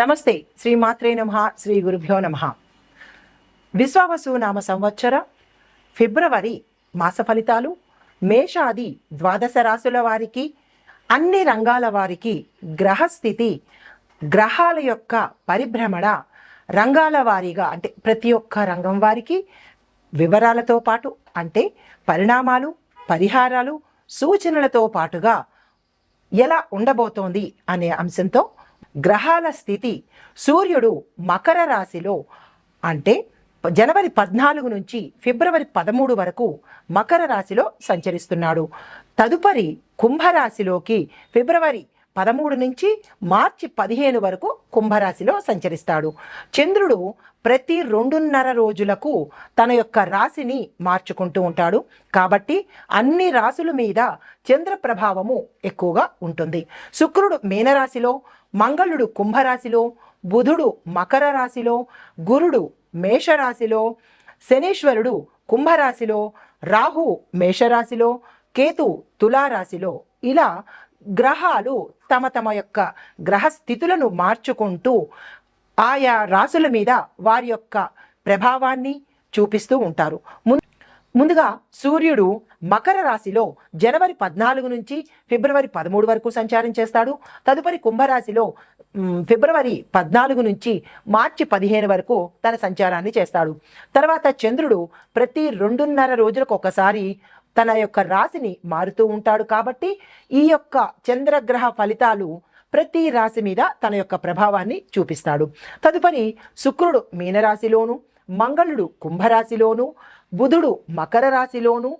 నమస్తే. శ్రీ మాత్రే నమ శ్రీ గురుభ్యో నమ. విశ్వావసు నామ సంవత్సర ఫిబ్రవరి మాస ఫలితాలు మేషాది ద్వాదశ రాశుల వారికి అన్ని రంగాల వారికి గ్రహస్థితి గ్రహాల యొక్క పరిభ్రమణ రంగాల వారీగా అంటే ప్రతి ఒక్క రంగం వారికి వివరాలతో పాటు అంటే పరిణామాలు పరిహారాలు సూచనలతో పాటుగా ఎలా ఉండబోతోంది అనే అంశంతో గ్రహాల స్థితి సూర్యుడు మకర రాశిలో అంటే జనవరి పద్నాలుగు నుంచి ఫిబ్రవరి పదమూడు వరకు మకర రాశిలో సంచరిస్తున్నాడు. తదుపరి కుంభరాశిలోకి ఫిబ్రవరి పదమూడు నుంచి మార్చి పదిహేను వరకు కుంభరాశిలో సంచరిస్తాడు. చంద్రుడు ప్రతి రెండున్నర రోజులకు తన యొక్క రాశిని మార్చుకుంటూ ఉంటాడు. కాబట్టి అన్ని రాశుల మీద చంద్ర ప్రభావము ఎక్కువగా ఉంటుంది. శుక్రుడు మీనరాశిలో మంగళుడు కుంభరాశిలో బుధుడు మకర రాశిలో గురుడు మేషరాశిలో శనీశ్వరుడు కుంభరాశిలో రాహు మేషరాశిలో కేతు తులారాశిలో ఇలా గ్రహాలు తమ తమ యొక్క గ్రహ స్థితులను మార్చుకుంటూ ఆయా రాసుల మీద వారి యొక్క ప్రభావాన్ని చూపిస్తూ ఉంటారు. ముం- ముందుగా సూర్యుడు మకర రాశిలో జనవరి పద్నాలుగు నుంచి ఫిబ్రవరి పదమూడు వరకు సంచారం చేస్తాడు. తదుపరి కుంభరాశిలో ఫిబ్రవరి పద్నాలుగు నుంచి మార్చి పదిహేను వరకు తన సంచారాన్ని చేస్తాడు. తర్వాత చంద్రుడు ప్రతి రెండున్నర రోజులకు ఒకసారి తన యొక్క రాశిని మారుతూ ఉంటాడు కాబట్టి ఈ యొక్క చంద్రగ్రహ ఫలితాలు ప్రతి రాశి మీద తన యొక్క ప్రభావాన్ని చూపిస్తాడు. తదుపరి శుక్రుడు మీనరాశిలోను మంగళుడు కుంభరాశిలోను బుధుడు మకర రాశిలోను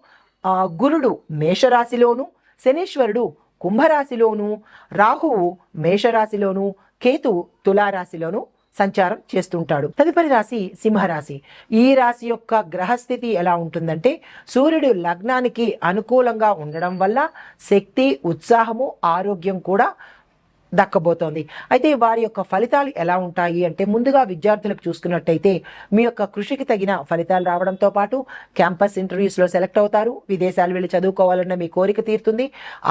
గురుడు మేషరాశిలోను శనీశ్వరుడు కుంభరాశిలోను రాహువు మేషరాశిలోను కేతు తులారాశిలోను సంచారం చేస్తుంటాడు. తదుపరి రాశి సింహరాశి. ఈ రాశి యొక్క గ్రహస్థితి ఎలా ఉంటుందంటే సూర్యుడు లగ్నానికి అనుకూలంగా ఉండడం వల్ల శక్తి ఉత్సాహము ఆరోగ్యం కూడా దక్కబోతోంది. అయితే వారి యొక్క ఫలితాలు ఎలా ఉంటాయి అంటే ముందుగా విద్యార్థులకు చూసుకున్నట్టయితే మీ యొక్క కృషికి తగిన ఫలితాలు రావడంతో పాటు క్యాంపస్ ఇంటర్వ్యూస్లో సెలెక్ట్ అవుతారు. విదేశాలు వెళ్ళి చదువుకోవాలన్న మీ కోరిక తీరుతుంది.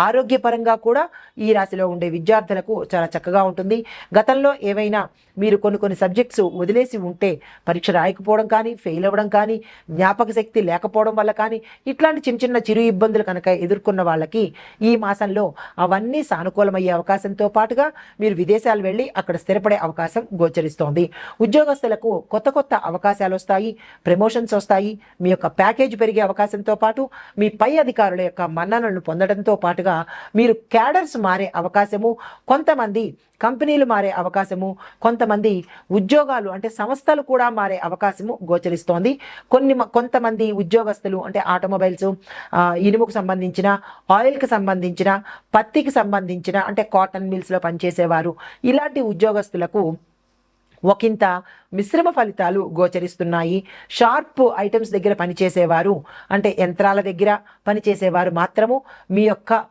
ఆరోగ్యపరంగా కూడా ఈ రాశిలో ఉండే విద్యార్థులకు చాలా చక్కగా ఉంటుంది. గతంలో ఏవైనా మీరు కొన్ని కొన్ని సబ్జెక్ట్స్ వదిలేసి ఉంటే పరీక్ష రాయకపోవడం కానీ ఫెయిల్ అవ్వడం కానీ జ్ఞాపక శక్తి లేకపోవడం వల్ల కానీ ఇట్లాంటి చిన్న చిన్న చిరు ఇబ్బందులు కనుక ఎదుర్కొన్న వాళ్ళకి ఈ మాసంలో అవన్నీ సానుకూలమయ్యే అవకాశంతో పాటు పాటుగా మీరు విదేశాలు వెళ్ళి అక్కడ స్థిరపడే అవకాశం గోచరిస్తోంది. ఉద్యోగస్తులకు కొత్త కొత్త అవకాశాలు వస్తాయి ప్రమోషన్స్ వస్తాయి మీ యొక్క ప్యాకేజ్ పెరిగే అవకాశంతో పాటు మీ పై అధికారుల యొక్క మన్ననలను పొందడంతో పాటుగా మీరు క్యాడర్స్ మారే అవకాశము కొంతమంది కంపెనీలు మారే అవకాశము కొంతమంది ఉద్యోగాలు అంటే సంస్థలు కూడా మారే అవకాశము గోచరిస్తోంది. కొన్ని కొంతమంది ఉద్యోగస్తులు అంటే ఆటోమొబైల్స్ ఇనుముకు సంబంధించిన ఆయిల్కి సంబంధించిన పత్తికి సంబంధించిన అంటే కాటన్ మిల్స్లో పనిచేసేవారు. ఇలాంటి ఉద్యోగస్తులకు ఒకంత మిశ్రమ ఫలితాలు గోచరిస్తున్నాయి. షార్ప్ ఐటమ్స్ దగ్గర పనిచేసేవారు అంటే యంత్రాల దగ్గర పనిచేసేవారు మాత్రము. మీ యొక్క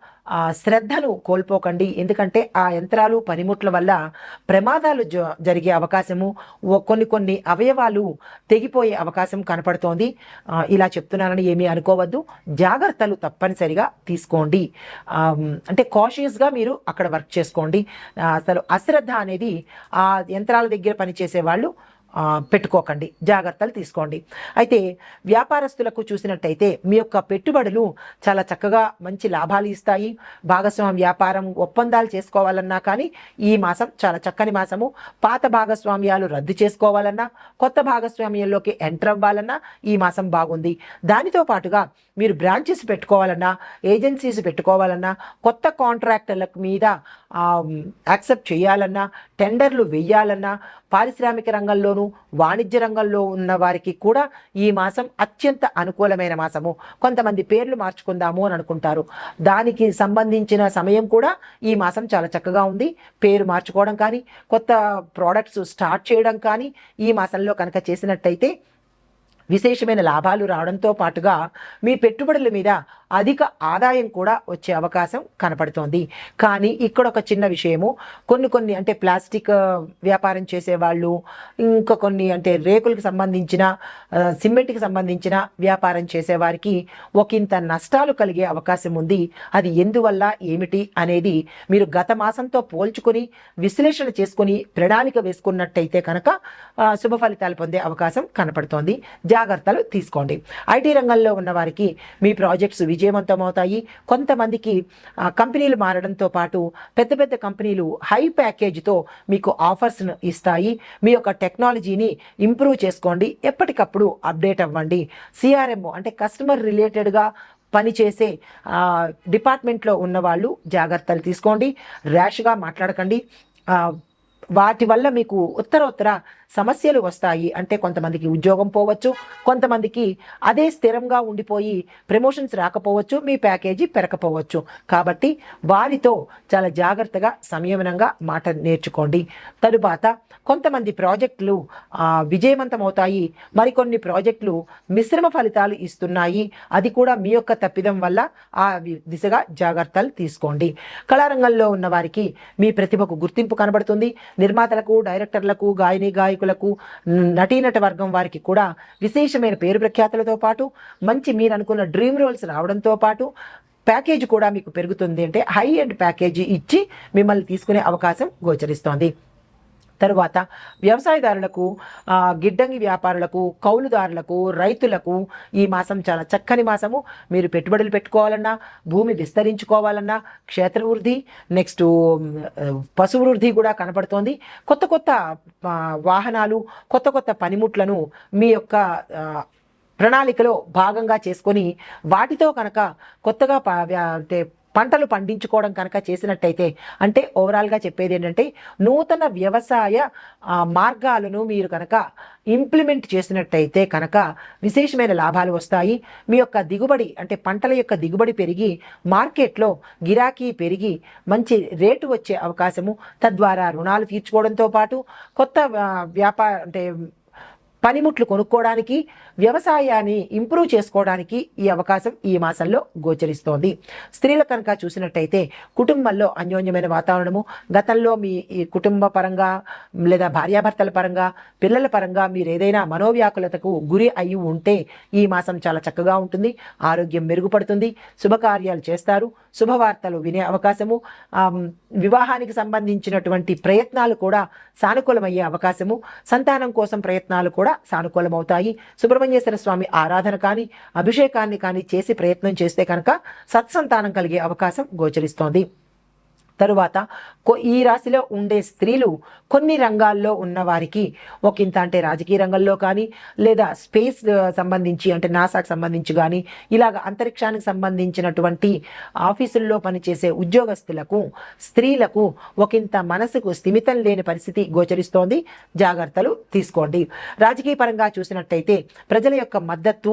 శ్రద్ధను కోల్పోకండి. ఎందుకంటే ఆ యంత్రాలు పనిముట్ల వల్ల ప్రమాదాలు జ జరిగే అవకాశము కొన్ని కొన్ని అవయవాలు తెగిపోయే అవకాశం కనపడుతోంది. ఇలా చెప్తున్నానని ఏమీ అనుకోవద్దు. జాగ్రత్తలు తప్పనిసరిగా తీసుకోండి. అంటే కాషియస్గా మీరు అక్కడ వర్క్ చేసుకోండి. అసలు అశ్రద్ధ అనేది ఆ యంత్రాల దగ్గర పనిచేసే వాళ్ళు పెట్టుకోకండి. జాగ్రత్తలు తీసుకోండి. అయితే వ్యాపారస్తులకు చూసినట్టయితే మీ యొక్క పెట్టుబడులు చాలా చక్కగా మంచి లాభాలు ఇస్తాయి. భాగస్వామి వ్యాపారం ఒప్పందాలు చేసుకోవాలన్నా కానీ ఈ మాసం చాలా చక్కని మాసము. పాత భాగస్వామ్యాలు రద్దు చేసుకోవాలన్నా కొత్త భాగస్వామ్యంలోకి ఎంటర్ అవ్వాలన్నా ఈ మాసం బాగుంది. దానితో పాటుగా మీరు బ్రాంచెస్ పెట్టుకోవాలన్నా ఏజెన్సీస్ పెట్టుకోవాలన్నా కొత్త కాంట్రాక్టర్ల మీద యాక్సెప్ట్ చేయాలన్నా టెండర్లు వెయ్యాలన్నా పారిశ్రామిక రంగంలోనూ వాణిజ్య రంగంలో ఉన్న వారికి కూడా ఈ మాసం అత్యంత అనుకూలమైన మాసము. కొంతమంది పేర్లు మార్చుకుందాము అని అనుకుంటారు. దానికి సంబంధించిన సమయం కూడా ఈ మాసం చాలా చక్కగా ఉంది. పేరు మార్చుకోవడం కానీ కొత్త ప్రోడక్ట్స్ స్టార్ట్ చేయడం కానీ ఈ మాసంలో కనుక చేసినట్టయితే విశేషమైన లాభాలు రావడంతో పాటుగా మీ పెట్టుబడుల మీద అధిక ఆదాయం కూడా వచ్చే అవకాశం కనపడుతోంది. కానీ ఇక్కడ ఒక చిన్న విషయము. కొన్ని కొన్ని అంటే ప్లాస్టిక్ వ్యాపారం వ్యాపారం చేసేవాళ్ళు ఇంకా కొన్ని అంటే రేకులకు సంబంధించిన సిమెంట్కి సంబంధించిన వ్యాపారం చేసేవారికి ఒకంత నష్టాలు కలిగే అవకాశం ఉంది. అది ఎందువల్ల ఏమిటి అనేది మీరు గత మాసంతో పోల్చుకొని విశ్లేషణ చేసుకొని ప్రణాళిక వేసుకున్నట్టయితే కనుక శుభ ఫలితాలు పొందే అవకాశం కనపడుతోంది. జాగ్రత్తలు తీసుకోండి. ఐటీ రంగంలో ఉన్న వారికి మీ ప్రాజెక్ట్స్ విజయవంతమవుతాయి కొంతమందికి కంపెనీలు మారడంతో పాటు పెద్ద పెద్ద కంపెనీలు హై ప్యాకేజ్తో మీకు ఆఫర్స్ను ఇస్తాయి. మీ యొక్క టెక్నాలజీని ఇంప్రూవ్ చేసుకోండి. ఎప్పటికప్పుడు అప్డేట్ అవ్వండి. సిఆర్ఎం అంటే కస్టమర్ రిలేటెడ్గా పనిచేసే డిపార్ట్మెంట్లో ఉన్నవాళ్ళు జాగ్రత్తలు తీసుకోండి. ర్యాష్గా మాట్లాడకండి. వాటి వల్ల మీకు ఉత్తర ఉత్తర సమస్యలు వస్తాయి. అంటే కొంతమందికి ఉద్యోగం పోవచ్చు కొంతమందికి అదే స్థిరంగా ఉండిపోయి ప్రమోషన్స్ రాకపోవచ్చు మీ ప్యాకేజీ పెరకపోవచ్చు కాబట్టి వారితో చాలా జాగ్రత్తగా సంయమనంగా మాట నేర్చుకోండి. తరువాత కొంతమంది ప్రాజెక్టులు విజయవంతమవుతాయి. మరికొన్ని ప్రాజెక్టులు మిశ్రమ ఫలితాలు ఇస్తున్నాయి. అది కూడా మీ యొక్క తప్పిదం వల్ల ఆ దిశగా జాగ్రత్తలు తీసుకోండి. కళారంగంలో ఉన్న వారికి మీ ప్రతిభకు గుర్తింపు కనబడుతుంది. నిర్మాతలకు డైరెక్టర్లకు గాయని గాయ గాయకులకు నటీనట వర్గం వారికి కూడా విశేషమైన పేరు ప్రఖ్యాతులతో పాటు మంచి మీరు అనుకున్న డ్రీమ్ రోల్స్ రావడంతో పాటు ప్యాకేజ్ కూడా మీకు పెరుగుతుంది అంటే హై ఎండ్ ప్యాకేజీ ఇచ్చి మిమ్మల్ని తీసుకునే అవకాశం గోచరిస్తోంది. తరువాత వ్యవసాయదారులకు గిడ్డంగి వ్యాపారులకు కౌలుదారులకు రైతులకు ఈ మాసం చాలా చక్కని మాసము. మీరు పెట్టుబడులు పెట్టుకోవాలన్నా భూమి విస్తరించుకోవాలన్నా క్షేత్ర వృద్ధి నెక్స్ట్ పశు వృద్ధి కూడా కనపడుతోంది. కొత్త కొత్త వాహనాలు కొత్త కొత్త పనిముట్లను మీ యొక్క ప్రణాళికలో భాగంగా చేసుకొని వాటితో కనుక కొత్తగా అంటే పంటలు పండించుకోవడం కనుక చేసినట్టయితే అంటే ఓవరాల్గా చెప్పేది ఏంటంటే నూతన వ్యవసాయ మార్గాలను మీరు కనుక ఇంప్లిమెంట్ చేసినట్టయితే కనుక విశేషమైన లాభాలు వస్తాయి. మీ యొక్క దిగుబడి అంటే పంటల యొక్క దిగుబడి పెరిగి మార్కెట్లో గిరాకీ పెరిగి మంచి రేటు వచ్చే అవకాశము. తద్వారా రుణాలు తీర్చుకోవడంతో పాటు కొత్త వ్యాపార అంటే పనిముట్లు కొనుక్కోవడానికి వ్యవసాయాన్ని ఇంప్రూవ్ చేసుకోవడానికి ఈ అవకాశం ఈ మాసంలో గోచరిస్తోంది. స్త్రీల కనుక చూసినట్టయితే కుటుంబంలో అన్యోన్యమైన వాతావరణము గతంలో మీ ఈ కుటుంబ పరంగా లేదా భార్యాభర్తల పరంగా పిల్లల పరంగా మీరు ఏదైనా మనోవ్యాకులతకు గురి అయి ఉంటే ఈ మాసం చాలా చక్కగా ఉంటుంది. ఆరోగ్యం మెరుగుపడుతుంది. శుభకార్యాలు చేస్తారు. శుభవార్తలు వినే అవకాశము వివాహానికి సంబంధించినటువంటి ప్రయత్నాలు కూడా సానుకూలమయ్యే అవకాశము సంతానం కోసం ప్రయత్నాలు కూడా సానుకూలమవుతాయి. సుబ్రహ్మణ్యేశ్వర స్వామి ఆరాధన కానీ అభిషేకాన్ని కానీ చేసి ప్రయత్నం చేస్తే కనుక సత్సంతానం కలిగే అవకాశం గోచరిస్తోంది. తరువాత ఈ రాశిలో ఉండే స్త్రీలు కొన్ని రంగాల్లో ఉన్న వారికి ఒకంత అంటే రాజకీయ రంగంలో కానీ లేదా స్పేస్ సంబంధించి అంటే నాసాకు సంబంధించి కానీ ఇలాగ అంతరిక్షానికి సంబంధించినటువంటి ఆఫీసుల్లో పనిచేసే ఉద్యోగస్తులకు స్త్రీలకు ఒకంత మనసుకు స్థిమితం లేని పరిస్థితి గోచరిస్తోంది. జాగ్రత్తలు తీసుకోండి. రాజకీయ పరంగా చూసినట్టయితే ప్రజల యొక్క మద్దతు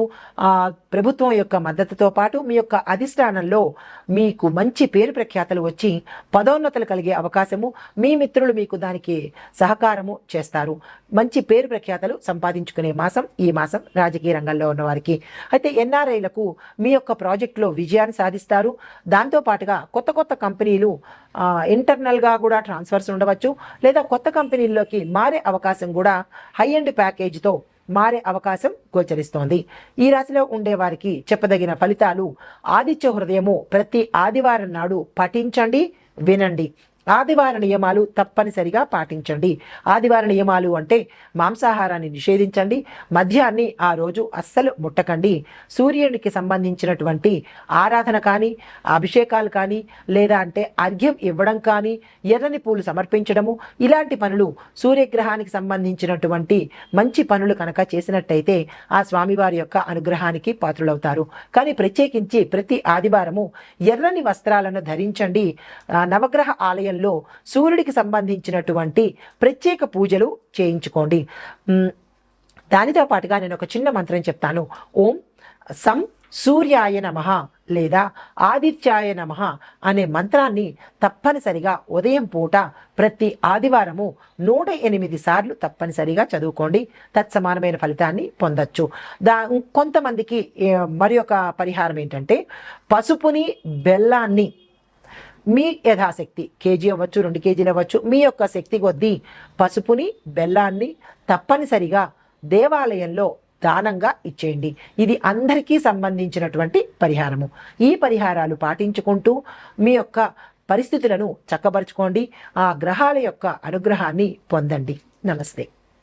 ప్రభుత్వం యొక్క మద్దతుతో పాటు మీ యొక్క అధిష్టానంలో మీకు మంచి పేరు ప్రఖ్యాతలు వచ్చి పదోన్నతులు కలిగే అవకాశము మీ మిత్రులు మీకు దానికి సహకారము చేస్తారు. మంచి పేరు ప్రఖ్యాతలు సంపాదించుకునే మాసం ఈ మాసం రాజకీయ రంగంలో ఉన్నవారికి. అయితే ఎన్ఆర్ఐలకు మీ యొక్క ప్రాజెక్టులో విజయాన్ని సాధిస్తారు. దాంతోపాటుగా కొత్త కొత్త కంపెనీలు ఇంటర్నల్గా కూడా ట్రాన్స్ఫర్స్ ఉండవచ్చు. లేదా కొత్త కంపెనీల్లోకి మారే అవకాశం కూడా హై ఎండ్ ప్యాకేజీతో మారే అవకాశం గోచరిస్తోంది. ఈ రాశిలో ఉండే వారికి చెప్పదగిన ఫలితాలు ఆదిత్య హృదయము ప్రతి ఆదివారం నాడు పఠించండి. వినండి. ఆదివార నియమాలు తప్పనిసరిగా పాటించండి. ఆదివార నియమాలు అంటే మాంసాహారాన్ని నిషేధించండి. మద్యాన్ని ఆ రోజు అస్సలు ముట్టకండి. సూర్యునికి సంబంధించినటువంటి ఆరాధన కానీ అభిషేకాలు కానీ లేదా అంటే అర్ఘ్యం ఇవ్వడం కానీ ఎర్రని పూలు సమర్పించడము ఇలాంటి పనులు సూర్యగ్రహానికి సంబంధించినటువంటి మంచి పనులు కనుక చేసినట్టయితే ఆ స్వామివారి యొక్క అనుగ్రహానికి పాత్రులవుతారు. కానీ ప్రత్యేకించి ప్రతి ఆదివారము ఎర్రని వస్త్రాలను ధరించండి. నవగ్రహ ఆలయం ఆలయంలో సూర్యుడికి సంబంధించినటువంటి ప్రత్యేక పూజలు చేయించుకోండి. దానితో పాటుగా నేను ఒక చిన్న మంత్రం చెప్తాను. ఓం సం సూర్యాయ నమ లేదా ఆదిత్యాయ నమ అనే మంత్రాన్ని తప్పనిసరిగా ఉదయం పూట ప్రతి ఆదివారము నూట ఎనిమిది సార్లు తప్పనిసరిగా చదువుకోండి. తత్సమానమైన ఫలితాన్ని పొందొచ్చు. దా కొంతమందికి మరి ఒక పరిహారం ఏంటంటే పసుపుని బెల్లాన్ని మీ యథాశక్తి కేజీ అవ్వచ్చు రెండు కేజీలు అవ్వచ్చు మీ యొక్క శక్తి కొద్దీ పసుపుని బెల్లాన్ని తప్పనిసరిగా దేవాలయంలో దానంగా ఇచ్చేయండి. ఇది అందరికీ సంబంధించినటువంటి పరిహారము. ఈ పరిహారాలు పాటించుకుంటూ మీ యొక్క పరిస్థితులను చక్కబరుచుకోండి ఆ గ్రహాల యొక్క అనుగ్రహాన్ని పొందండి. నమస్తే.